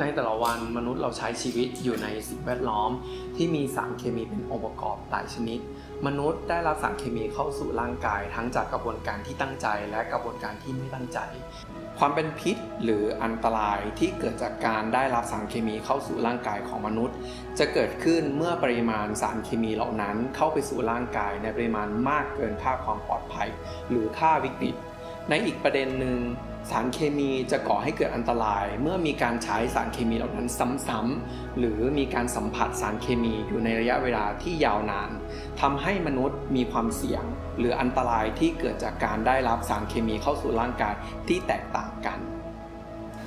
ในแต่ละวันมนุษย์เราใช้ชีวิตอยู่ในสิ่งแวดล้อม ที่มีสารเคมีเป็นองค์ประกอบหลายชนิด มนุษย์ได้รับสารเคมีเข้าสู่ร่างกาย ทั้งจากกระบวนการที่ตั้งใจ และกระบวนการที่ไม่ตั้งใจ ความเป็นพิษหรืออันตรายที่เกิดจากการได้รับสารเคมีเข้าสู่ร่างกายของมนุษย์ จะเกิดขึ้นเมื่อปริมาณสารเคมีเหล่านั้นเข้าไปสู่ร่างกายในปริมาณมากเกินค่าความปลอดภัย หรือค่าวิกฤต ในอีกประเด็นหนึ่งสารเคมีจะก่อให้เกิดอันตราย เมื่อมีการใช้สารเคมีเหล่านั้นซ้ำๆหรือมีการสัมผัสสารเคมีอยู่ในระยะเวลาที่ยาวนานทำให้มนุษย์มีความเสี่ยง หรืออันตรายที่เกิดจากการได้รับสารเคมีเข้าสู่ร่างกายที่แตกต่างกัน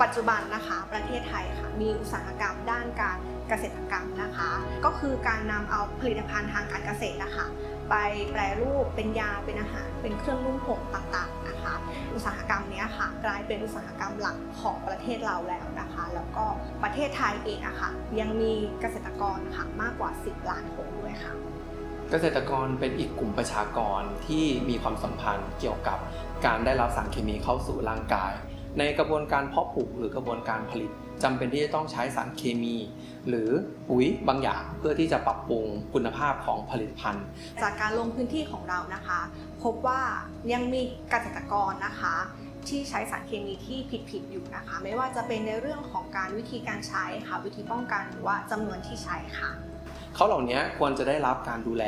ปัจจุบันนะคะประเทศไทยค่ะมีอุตสาหกรรมด้านการเกษตรกรรมนะคะ ก็คือการนำเอาผลิตภัณฑ์ทางการเกษตรนะคะ ไปแปรรูปเป็นยาเป็นอาหาร เป็นเครื่องนุ่งห่มต่างๆนะคะอุตสาหกรรมนี้ค่ะกลายเป็นอุตสาหกรรมหลักของประเทศเราแล้วนะคะ แล้วก็ประเทศไทยเองอะค่ะยังมีเกษตรกรค่ะมากกว่า 10 ล้านคนด้วยค่ะ เกษตรกรเป็นอีกกลุ่มประชากรที่มีความสัมพันธ์เกี่ยวกับการได้รับสารเคมีเข้าสู่ร่างกาย ในกระบวนการเพาะปลูกหรือกระบวนการผลิต จำเป็นที่จะต้องใช้สารเคมี หรือปุ๋ยบางอย่างเพื่อที่จะปรับปรุงคุณภาพของผลิตภัณฑ์ จากการลงพื้นที่ของเรานะคะ พบว่ายังมีเกษตรกรนะคะที่ใช้สารเคมีที่ผิดๆอยู่นะคะ ไม่ว่าจะเป็นในเรื่องของการวิธีการใช้ค่ะวิธีป้องกันหรือว่าจำนวนที่ใช้ค่ะเขาเหล่านี้ควรจะได้รับการดูแล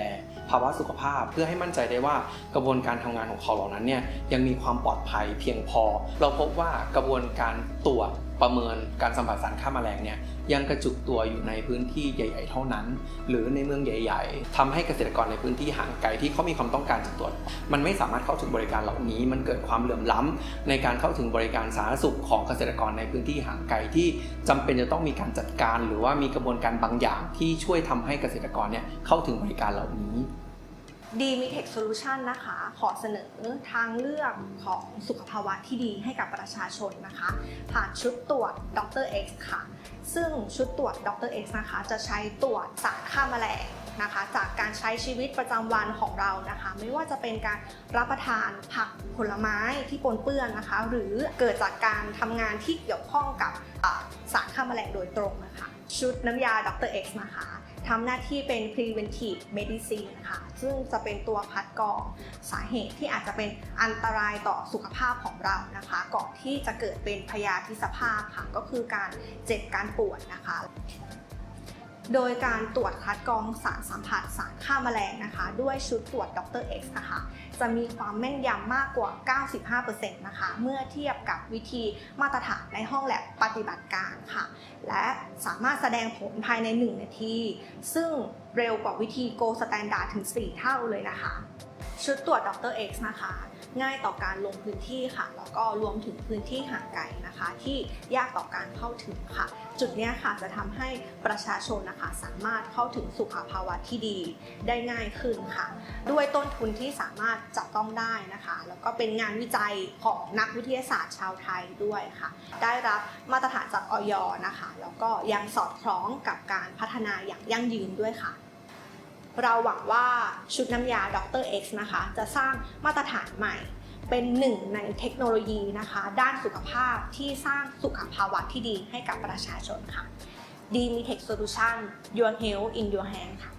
ภาวะสุขภาพ เพื่อให้มั่นใจได้ว่ากระบวนการทำงานของเขาเหล่านั้นเนี่ยยังมีความปลอดภัยเพียงพอ เราพบว่ากระบวนการตรวจประเมินการสัมผัสสารฆ่าแมลงเนี่ยยังกระจุกตัวอยู่ในพื้นที่ใหญ่ ๆ เท่านั้น หรือในเมืองใหญ่ ๆทำให้เกษตรกรในพื้นที่ห่างไกลที่เขามีความต้องการจะตรวจมันไม่สามารถเข้าถึงบริการเหล่านี้ มันเกิดความเหลื่อมล้ำในการเข้าถึงบริการสาธารณสุขของเกษตรกรในพื้นที่ห่างไกลที่จำเป็นจะต้องมีการจัดการ หรือว่ามีกระบวนการบางอย่างที่ช่วยทำให้เกษตรกรเนี่ยเข้าถึงบริการเหล่านี้ ดีมีเทคโซลูชันนะคะ ขอเสนอทางเลือกของสุขภาวะที่ดีให้กับประชาชนนะคะ ผ่านชุดตรวจดร X ค่ะ ซึ่งชุดตรวจดร X นะคะ จะใช้ตรวจสารฆ่าแมลงนะคะ จากการใช้ชีวิตประจำวันของเรานะคะ ไม่ว่าจะเป็นการรับประทานผักผลไม้ที่ปนเปื้อนนะคะ หรือเกิดจากการทำงานที่เกี่ยวข้องกับสารฆ่าแมลงโดยตรงนะคะ ชุดน้ำยาดร X นะคะทำหน้าที่เป็น preventive medicine ค่ะซึ่งจะเป็นตัวคัดกรองสาเหตุที่อาจจะเป็นอันตรายต่อสุขภาพของเรานะคะ ก่อนที่จะเกิดเป็นพยาธิสภาพค่ะ ก็คือการเจ็บการปวดนะคะ โดยการตรวจคัดกรองสารสัมผัสสารฆ่าแมลงนะคะ ด้วยชุดตรวจดร X นะคะ จะมีความแม่นยำมากกว่า 95%นะคะ เมื่อเทียบกับวิธีมาตรฐานในห้องแลบปฏิบัติการค่ะ และสามารถแสดงผลภายใน 1 นาที ซึ่งเร็วกว่าวิธี Go Standard ถึง 4 เท่าเลยนะคะ ชุดตรวจดร X นะคะ ง่ายต่อการลงพื้นที่ค่ะ แล้วก็รวมถึงพื้นที่ห่างไกลนะคะ ที่ยากต่อการเข้าถึงค่ะ จุดนี้ค่ะจะทำให้ประชาชนนะคะสามารถเข้าถึงสุขภาวะที่ดีได้ง่ายขึ้นค่ะ ด้วยต้นทุนที่สามารถจับต้องได้นะคะ แล้วก็เป็นงานวิจัยของนักวิทยาศาสตร์ชาวไทยด้วยค่ะ ได้รับมาตรฐานจากออยนะคะ แล้วก็ยังสอดคล้องกับการพัฒนาอย่างยั่งยืนด้วยค่ะ เราหวังว่าชุดน้ำยาดร X นะคะ จะสร้างมาตรฐานใหม่ เป็นหนึ่งในเทคโนโลยีนะคะ ด้านสุขภาพที่สร้างสุขภาวะที่ดีให้กับประชาชนค่ะดีมีเทคโซลูชัน Your Health in Your Hand ค่ะ